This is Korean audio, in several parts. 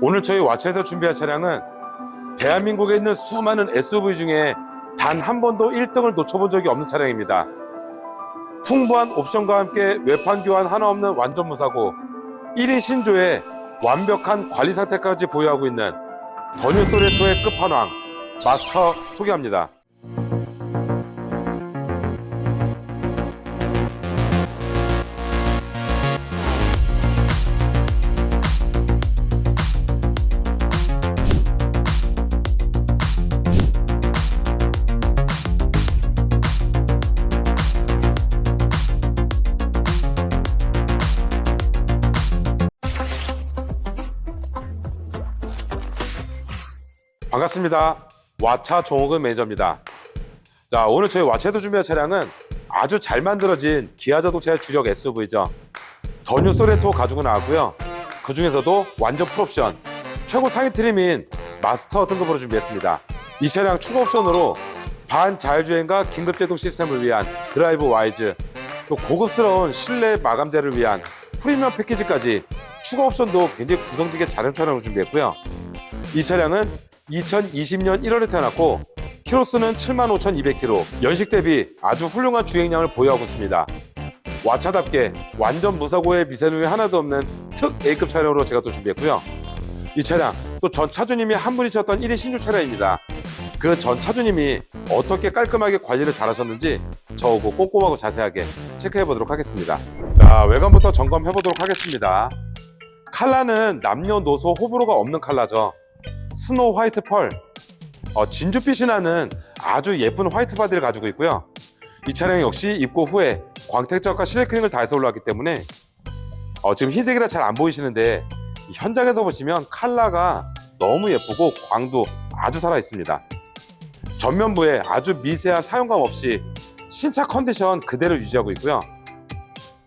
오늘 저희 와차에서 준비한 차량은 대한민국에 있는 수많은 SUV 중에 단 한 번도 1등을 놓쳐본 적이 없는 차량입니다. 풍부한 옵션과 함께 외판 교환 하나 없는 완전 무사고 1인 신조에 완벽한 관리 상태까지 보유하고 있는 더뉴 소레토의 끝판왕 마스터 소개합니다. 반갑습니다. 와차 종욱은 매니저입니다. 자, 오늘 저희 와차에서 준비한 차량은 아주 잘 만들어진 기아 자동차의 주력 SUV죠. 더뉴 소렌토 가지고 나왔고요. 그 중에서도 완전 풀옵션, 최고 상위 트림인 마스터 등급으로 준비했습니다. 이 차량 추가 옵션으로 반 자율주행과 긴급 제동 시스템을 위한 드라이브 와이즈, 또 고급스러운 실내 마감재를 위한 프리미엄 패키지까지 추가 옵션도 굉장히 구성지게 잘한 차량으로 준비했고요. 이 차량은 2020년 1월에 태어났고 키로수는 75,200km, 연식 대비 아주 훌륭한 주행량을 보유하고 있습니다. 와차답게 완전 무사고의 미세누 이 하나도 없는 특 A급 차량으로 제가 또 준비했고요. 이 차량 또 전 차주님이 한 분이 쳤던 1위 신주 차량입니다. 그 전 차주님이 어떻게 깔끔하게 관리를 잘하셨는지 저하고 꼼꼼하고 자세하게 체크해 보도록 하겠습니다. 자, 외관부터 점검해 보도록 하겠습니다. 칼라는 남녀노소 호불호가 없는 칼라죠. 스노우 화이트 펄. 어, 진주빛이 나는 아주 예쁜 화이트 바디를 가지고 있고요. 이 차량 역시 입고 후에 광택적과 실내크링을 다해서 올라왔기 때문에 어, 지금 흰색이라 잘 안 보이시는데 이 현장에서 보시면 컬러가 너무 예쁘고 광도 아주 살아 있습니다. 전면부에 아주 미세한 사용감 없이 신차 컨디션 그대로 유지하고 있고요.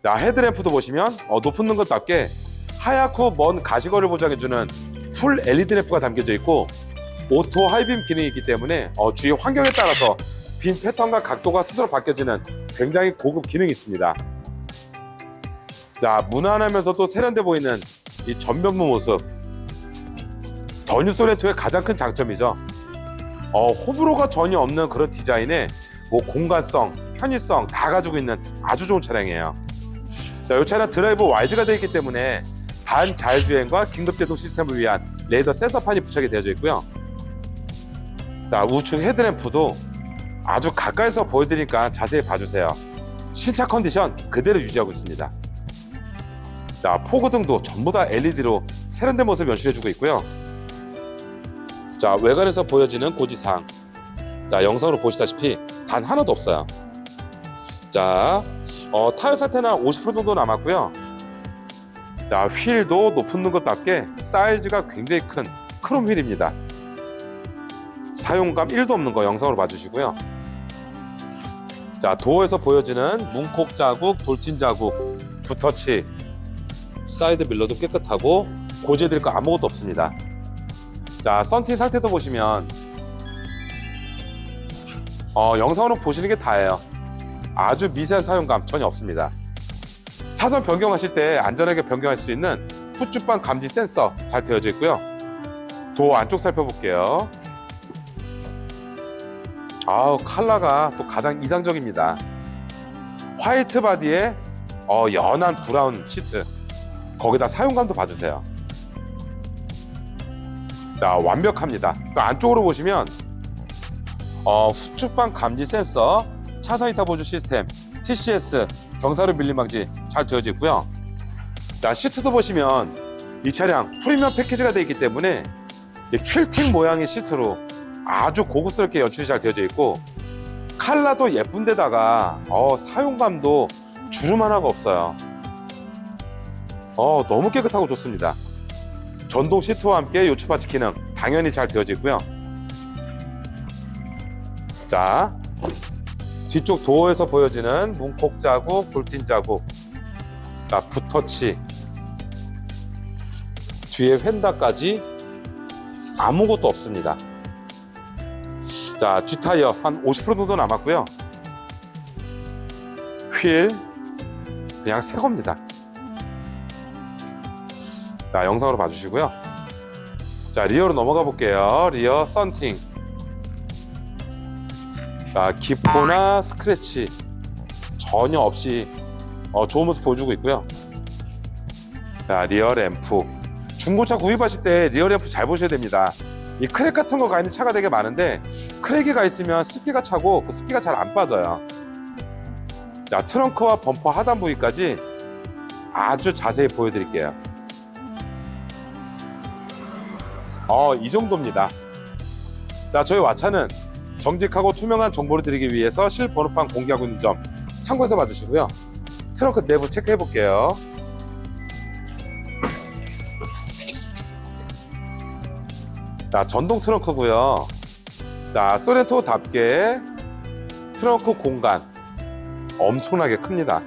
자, 헤드램프도 보시면 어, 높은 능것답게 하얗고 먼 가시거리를 보장해주는 풀 LED 램프가 담겨져 있고 오토 하이빔 기능이 있기 때문에 어, 주위 환경에 따라서 빈 패턴과 각도가 스스로 바뀌어지는 굉장히 고급 기능이 있습니다. 자, 무난하면서도 세련돼 보이는 이 전면부 모습. 더뉴 소렌토의 가장 큰 장점이죠. 어, 호불호가 전혀 없는 그런 디자인에 뭐 공간성, 편의성 다 가지고 있는 아주 좋은 차량이에요. 자, 이 차량 드라이브 와이즈가 되어 있기 때문에 반 자율주행과 긴급제동 시스템을 위한 레이더 센서판이 부착이 되어져 있고요. 자, 우측 헤드램프도 아주 가까이서 보여드리니까 자세히 봐주세요. 신차 컨디션 그대로 유지하고 있습니다. 자, 포그등도 전부 다 LED로 세련된 모습 연출해주고 있고요. 자, 외관에서 보여지는 고지사항. 자, 영상으로 보시다시피 단 하나도 없어요. 자, 어, 타이어 상태는 50% 정도 남았고요. 자, 휠도 높은 것답게 사이즈가 굉장히 큰 크롬 휠입니다. 사용감 1도 없는 거 영상으로 봐주시고요. 자, 도어에서 보여지는 문콕 자국, 돌진 자국, 붓터치, 사이드 밀러도 깨끗하고 고지해드릴 거 아무것도 없습니다. 자, 썬팅 상태도 보시면 어, 영상으로 보시는 게 다예요. 아주 미세한 사용감 전혀 없습니다. 차선 변경하실 때 안전하게 변경할 수 있는 후추방 감지 센서 잘 되어져 있고요. 도어 안쪽 살펴볼게요. 아우 컬러가 또 가장 이상적입니다. 화이트 바디에 어, 연한 브라운 시트 거기다 사용감도 봐주세요. 자 완벽합니다. 그 안쪽으로 보시면 어, 후측방 감지 센서, 차선 이타 보조 시스템, TCS, 경사로 밀림 방지 잘 되어져 있고요. 자 시트도 보시면 이 차량 프리미엄 패키지가 되어 있기 때문에 이 퀼팅 모양의 시트로 아주 고급스럽게 연출이 잘 되어져 있고 칼라도 예쁜데다가 어, 사용감도 주름 하나가 없어요. 어, 너무 깨끗하고 좋습니다. 전동 시트와 함께 요추 파츠 기능 당연히 잘 되어져 있고요. 자, 뒤쪽 도어에서 보여지는 문콕 자국, 돌진 자국, 자, 붓터치, 뒤에 휀다까지 아무것도 없습니다. 자, 뒷타이어 한 50% 정도 남았고요. 휠 그냥 새 겁니다. 자, 영상으로 봐주시고요. 자 리어로 넘어가 볼게요. 리어 썬팅. 자 기포나 스크래치 전혀 없이 어, 좋은 모습 보여주고 있고요. 자 리어 램프. 중고차 구입하실 때 리어 램프 잘 보셔야 됩니다. 이 크랙 같은 거가 있는 차가 되게 많은데 크랙이 가 있으면 습기가 차고 그 습기가 잘 안 빠져요. 자 트렁크와 범퍼 하단 부위까지 아주 자세히 보여드릴게요. 어, 이 정도입니다. 자, 저희 와차는 정직하고 투명한 정보를 드리기 위해서 실 번호판 공개하고 있는 점 참고해서 봐주시고요. 트렁크 내부 체크해 볼게요. 자, 전동 트렁크고요. 자, 소렌토답게 트렁크 공간 엄청나게 큽니다.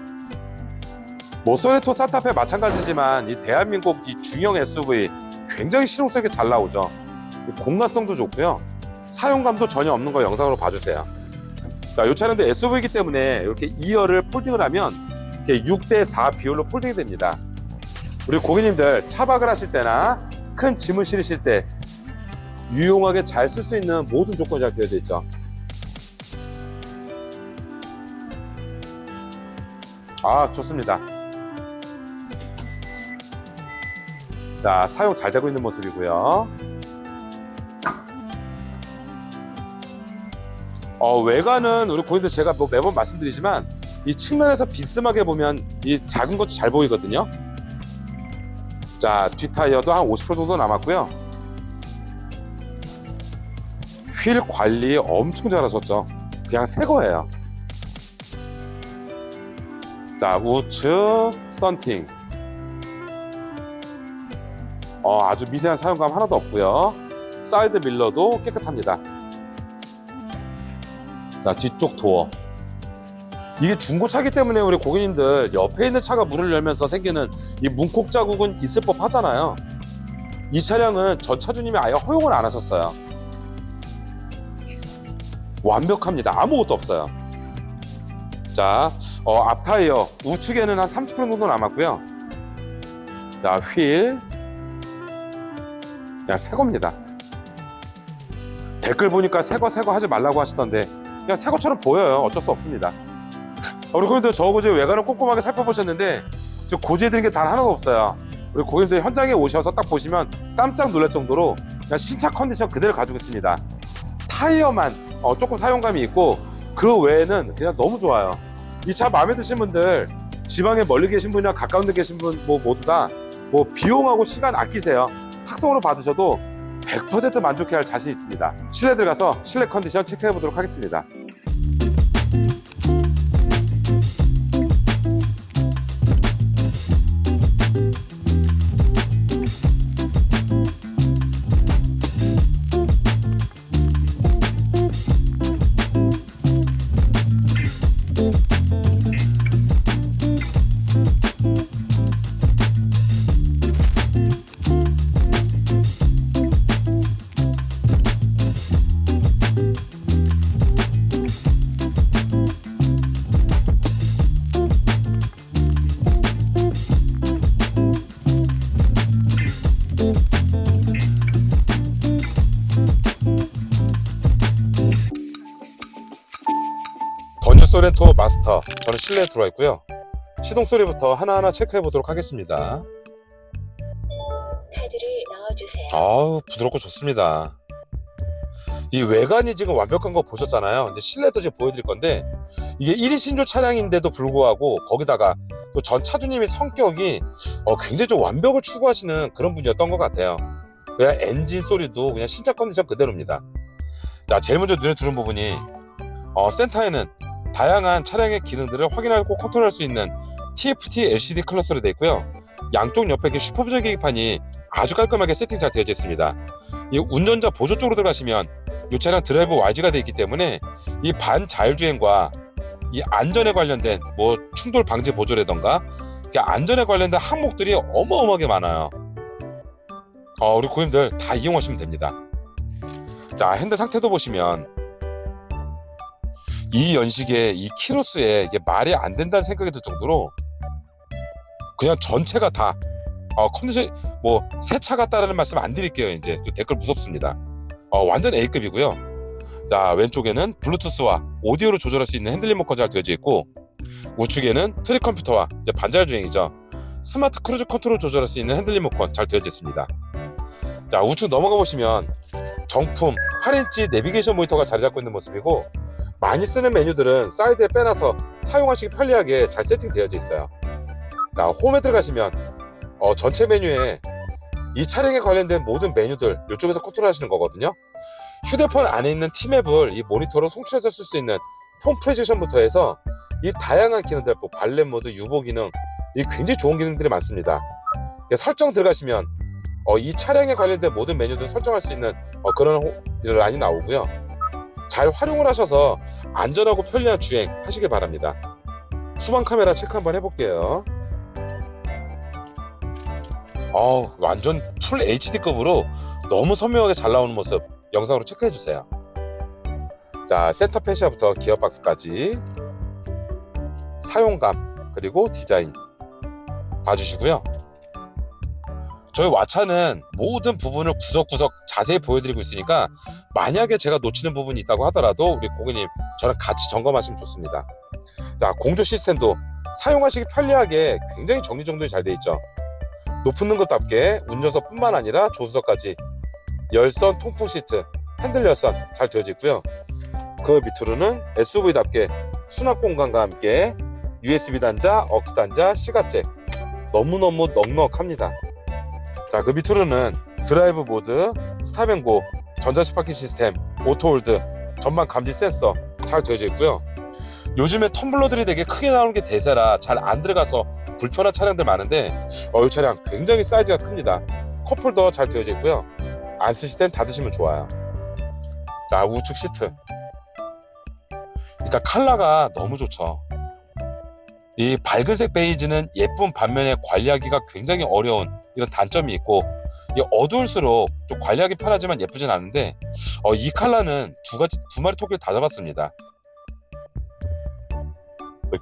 뭐 소렌토 산타페 마찬가지지만 이 대한민국 이 중형 SUV 굉장히 실용성이 잘 나오죠. 공간성도 좋고요. 사용감도 전혀 없는 거 영상으로 봐주세요. 자, 이 차량도 SUV이기 때문에 이렇게 2열을 폴딩을 하면 6대 4 비율로 폴딩이 됩니다. 우리 고객님들 차박을 하실 때나 큰 짐을 실으실 때 유용하게 잘 쓸 수 있는 모든 조건이 잘 되어져 있죠. 아, 좋습니다. 자, 사용 잘 되고 있는 모습이고요. 어, 외관은 우리 고객들 제가 뭐 매번 말씀드리지만 이 측면에서 비스듬하게 보면 이 작은 것도 잘 보이거든요. 자, 뒷타이어도 한 50% 정도 남았고요. 휠 관리 엄청 잘하셨죠. 그냥 새 거예요. 자, 우측 썬팅. 어, 아주 미세한 사용감 하나도 없고요. 사이드 밀러도 깨끗합니다. 자, 뒤쪽 도어. 이게 중고차기 때문에 우리 고객님들 옆에 있는 차가 문을 열면서 생기는 이 문콕 자국은 있을 법 하잖아요. 이 차량은 전 차주님이 아예 허용을 안 하셨어요. 완벽합니다. 아무것도 없어요. 자, 어, 앞 타이어 우측에는 한 30% 정도 남았고요. 자, 휠. 그냥 새 겁니다. 댓글 보니까 새거 새거 하지 말라고 하시던데 그냥 새 것처럼 보여요. 어쩔 수 없습니다. 어, 우리 고객님들 저 고지 외관을 꼼꼼하게 살펴보셨는데 저 고지해 드린 게 단 하나도 없어요. 우리 고객님들 현장에 오셔서 딱 보시면 깜짝 놀랄 정도로 그냥 신차 컨디션 그대로 가지고 있습니다. 타이어만 어, 조금 사용감이 있고 그 외에는 그냥 너무 좋아요. 이 차 마음에 드신 분들 지방에 멀리 계신 분이나 가까운 데 계신 분 뭐 모두 다 뭐 비용하고 시간 아끼세요. 탁송으로 받으셔도 100% 만족해할 자신 있습니다. 실내 들어가서 실내 컨디션 체크해 보도록 하겠습니다. 마스터 저는 실내에 들어와 있고요. 시동 소리부터 하나하나 체크해 보도록 하겠습니다. 카드를 넣어주세요. 아우 부드럽고 좋습니다. 이 외관이 지금 완벽한 거 보셨잖아요. 이제 실내도 지금 보여드릴 건데 이게 1위 신조 차량인데도 불구하고 거기다가 또 전 차주님의 성격이 어, 굉장히 좀 완벽을 추구하시는 그런 분이었던 것 같아요. 그냥 엔진 소리도 그냥 신차 컨디션 그대로입니다. 자 제일 먼저 눈에 들어온 부분이 어, 센터에는 다양한 차량의 기능들을 확인하고 컨트롤할 수 있는 TFT LCD 클러스로 되어 있고요. 양쪽 옆에 슈퍼비전 계기판이 아주 깔끔하게 세팅 잘 되어져 있습니다. 이 운전자 보조 쪽으로 들어가시면 이 차량 드라이브 YG가 되어 있기 때문에 이 반 자율주행과 이 안전에 관련된 뭐 충돌 방지 보조라던가 안전에 관련된 항목들이 어마어마하게 많아요. 어, 우리 고객님들 다 이용하시면 됩니다. 자, 핸드 상태도 보시면 이 연식에 이 키로수에 이게 말이 안 된다는 생각이 들 정도로 그냥 전체가 다 어, 컨디션 뭐 새 차 같다라는 말씀 안 드릴게요. 이제 또 댓글 무섭습니다. 어, 완전 A급이고요. 자 왼쪽에는 블루투스와 오디오를 조절할 수 있는 핸들 리모컨 잘 되어져 있고 우측에는 트리 컴퓨터와 이제 반자율 주행이죠. 스마트 크루즈 컨트롤 조절할 수 있는 핸들 리모컨 잘 되어져 있습니다. 자 우측 넘어가 보시면 정품 8인치 내비게이션 모니터가 자리 잡고 있는 모습이고 많이 쓰는 메뉴들은 사이드에 빼놔서 사용하시기 편리하게 잘 세팅되어져 있어요. 자 홈에 들어가시면 어, 전체 메뉴에 이 차량에 관련된 모든 메뉴들 이쪽에서 컨트롤하시는 거거든요. 휴대폰 안에 있는 티맵을 이 모니터로 송출해서 쓸 수 있는 폰 프레지션부터 해서 이 다양한 기능들, 뭐 발렛 모드, 유보 기능, 이 굉장히 좋은 기능들이 많습니다. 설정 들어가시면 어, 이 차량에 관련된 모든 메뉴들 설정할 수 있는 어, 그런 호- 라인이 나오고요. 잘 활용을 하셔서 안전하고 편리한 주행 하시길 바랍니다. 후방 카메라 체크 한번 해볼게요. 어우, 완전 풀 HD급으로 너무 선명하게 잘 나오는 모습 영상으로 체크해 주세요. 자, 센터 페시아부터 기어박스까지 사용감 그리고 디자인 봐주시고요. 저희 와차는 모든 부분을 구석구석 자세히 보여드리고 있으니까 만약에 제가 놓치는 부분이 있다고 하더라도 우리 고객님 저랑 같이 점검하시면 좋습니다. 자, 공조 시스템도 사용하시기 편리하게 굉장히 정리정돈이 잘 돼 있죠. 높은 등급답게 운전석뿐만 아니라 조수석까지 열선 통풍 시트, 핸들 열선 잘 되어져 있고요. 그 밑으로는 SUV답게 수납 공간과 함께 USB 단자, 억스 단자, 시가잭 너무너무 넉넉합니다. 자, 그 밑으로는 드라이브 모드, 스탑앤고, 전자식 파킹 시스템, 오토홀드, 전방 감지 센서 잘 되어져 있고요. 요즘에 텀블러들이 되게 크게 나오는 게 대세라 잘 안 들어가서 불편한 차량들 많은데 어, 이 차량 굉장히 사이즈가 큽니다. 컵홀더 잘 되어져 있고요. 안 쓰실 땐 닫으시면 좋아요. 자, 우측 시트. 일단 컬러가 너무 좋죠. 이 밝은색 베이지는 예쁜 반면에 관리하기가 굉장히 어려운 이런 단점이 있고 이 어두울수록 좀 관리하기 편하지만 예쁘진 않은데 어, 이 컬러는 두 가지 두 마리 토끼를 다 잡았습니다.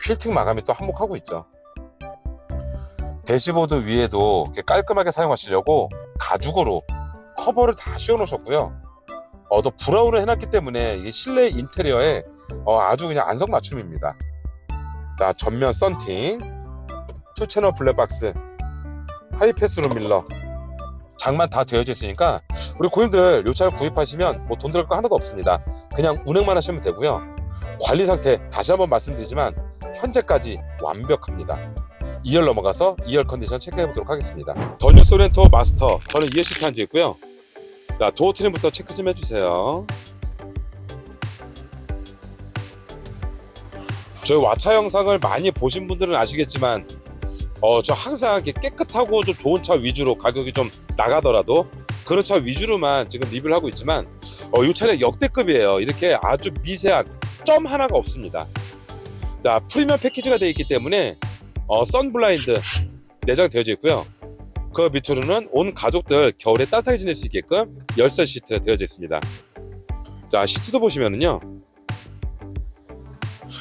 퀼팅 마감이 또 한몫하고 있죠. 대시보드 위에도 깔끔하게 사용하시려고 가죽으로 커버를 다 씌워놓으셨고요. 어, 또 브라운을 해놨기 때문에 실내 인테리어에 어, 아주 그냥 안성맞춤입니다. 자, 전면 썬팅, 투 채널 블랙박스, 하이패스로 밀러, 장만 다 되어져 있으니까 우리 고객님들 이 차를 구입하시면 뭐 돈 들어갈 거 하나도 없습니다. 그냥 운행만 하시면 되고요. 관리 상태 다시 한번 말씀드리지만 현재까지 완벽합니다. 2열 넘어가서 2열 컨디션 체크해 보도록 하겠습니다. 더뉴 소렌토 마스터 저는 2열 시트 앉아 있고요. 자 도어 트림부터 체크 좀 해주세요. 저희 와차 영상을 많이 보신 분들은 아시겠지만 어 저 항상 이렇게 깨끗하고 좀 좋은 차 위주로 가격이 좀 나가더라도 그런 차 위주로만 지금 리뷰를 하고 있지만 어, 이 차량 역대급이에요. 이렇게 아주 미세한 점 하나가 없습니다. 자 프리미엄 패키지가 되어 있기 때문에 어, 선블라인드 내장되어져 있고요. 그 밑으로는 온 가족들 겨울에 따뜻하게 지낼 수 있게끔 열선 시트 되어져 있습니다. 자 시트도 보시면은요.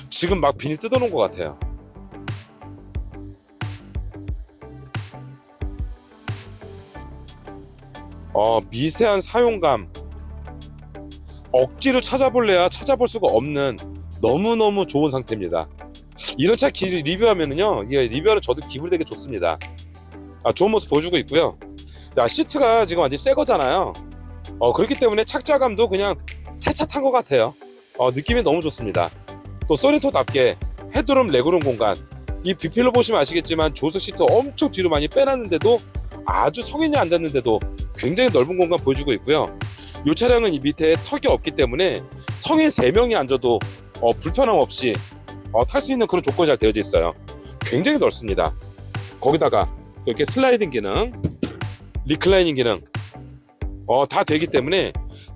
지금 막 비닐 뜯어놓은 것 같아요. 어, 미세한 사용감. 억지로 찾아볼래야 찾아볼 수가 없는 너무너무 좋은 상태입니다. 이런 차 기, 리뷰하면은요, 이게 리뷰하러 저도 기분이 되게 좋습니다. 아, 좋은 모습 보여주고 있고요. 야, 시트가 지금 완전 새 거잖아요. 어, 그렇기 때문에 착자감도 그냥 새 차 탄 것 같아요. 어, 느낌이 너무 좋습니다. 또 소니토답게 헤드룸, 레그룸 공간. 이 비필로 보시면 아시겠지만 조석 시트 엄청 뒤로 많이 빼놨는데도 아주 성인이 앉았는데도 굉장히 넓은 공간 보여주고 있고요. 이 차량은 이 밑에 턱이 없기 때문에 성인 3명이 앉아도 어, 불편함 없이 어, 탈 수 있는 그런 조건이 잘 되어져 있어요. 굉장히 넓습니다. 거기다가 또 이렇게 슬라이딩 기능, 리클라이닝 기능 어, 다 되기 때문에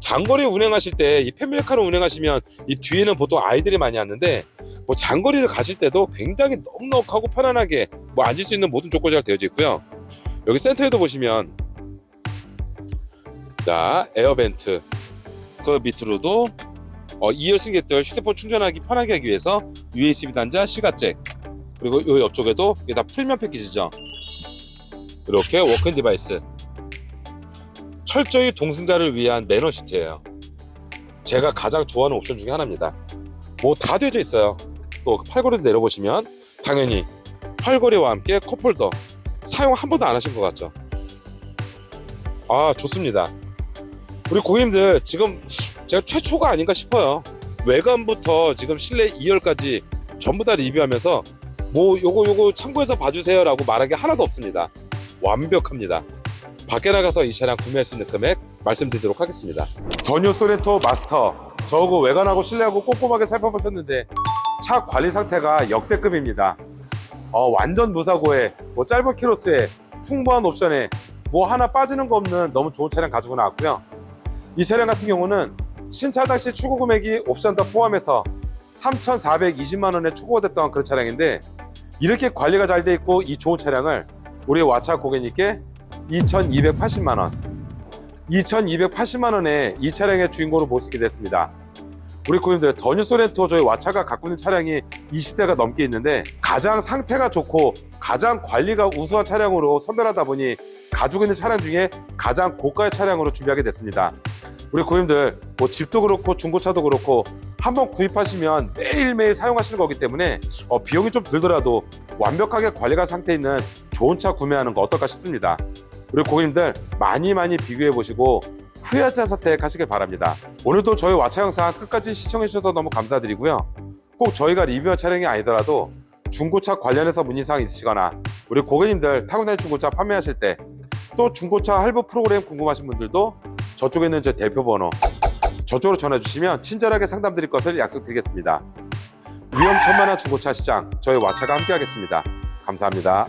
장거리 운행하실 때 이 패밀리카로 운행하시면 이 뒤에는 보통 아이들이 많이 앉는데 뭐 장거리를 가실 때도 굉장히 넉넉하고 편안하게 뭐 앉을 수 있는 모든 조건이 잘 되어져 있고요. 여기 센터에도 보시면 자 에어벤트 그 밑으로도 어, 2열 승객들 휴대폰 충전하기 편하게 하기 위해서 USB 단자, 시가잭 그리고 이 옆쪽에도 이게 다 프리미엄 패키지죠. 이렇게 워크인 디바이스 철저히 동승자를 위한 매너 시트예요. 제가 가장 좋아하는 옵션 중에 하나입니다. 뭐 다 되어 있어요. 또 팔걸이도 내려보시면 당연히 팔걸이와 함께 컵홀더 사용 한 번도 안 하신 것 같죠? 아 좋습니다. 우리 고객님들 지금 제가 최초가 아닌가 싶어요. 외관부터 지금 실내 2열까지 전부 다 리뷰하면서 뭐 요거 요거 참고해서 봐주세요 라고 말한 게 하나도 없습니다. 완벽합니다 밖에 나가서 이 차량 구매할 수 있는 금액 말씀드리도록 하겠습니다. 더 뉴 소렌토 마스터 저거 외관하고 실내하고 꼼꼼하게 살펴보셨는데 차 관리 상태가 역대급입니다. 어, 완전 무사고에 뭐 짧은 키로수에 풍부한 옵션에 뭐 하나 빠지는 거 없는 너무 좋은 차량 가지고 나왔고요. 이 차량 같은 경우는 신차 당시 출고 금액이 옵션 다 포함해서 3,420만 원에 출고가 됐던 그런 차량인데 이렇게 관리가 잘 돼 있고 이 좋은 차량을 우리 와차 고객님께 2,280만 원. 2,280만 원에 이 차량의 주인공으로 모시게 됐습니다. 우리 고객님들 더뉴 소렌토 저희 와차가 갖고 있는 차량이 20대가 넘게 있는데 가장 상태가 좋고 가장 관리가 우수한 차량으로 선별하다 보니 가지고 있는 차량 중에 가장 고가의 차량으로 준비하게 됐습니다. 우리 고객님들 뭐 집도 그렇고 중고차도 그렇고 한번 구입하시면 매일매일 사용하시는 거기 때문에 어, 비용이 좀 들더라도 완벽하게 관리가 상태 있는 좋은 차 구매하는 거 어떨까 싶습니다 우리 고객님들 많이 많이 비교해 보시고 후회하지 않은 선택하시길 바랍니다 오늘도 저희 와차 영상 끝까지 시청해 주셔서 너무 감사드리고요 꼭 저희가 리뷰한 차량이 아니더라도 중고차 관련해서 문의사항 있으시거나 우리 고객님들 타고 다니는 중고차 판매하실 때 또 중고차 할부 프로그램 궁금하신 분들도 저쪽에 있는 제 대표 번호 저쪽으로 전화 주시면 친절하게 상담 드릴 것을 약속드리겠습니다. 위험천만한 중고차 시장 저희 와차가 함께하겠습니다. 감사합니다.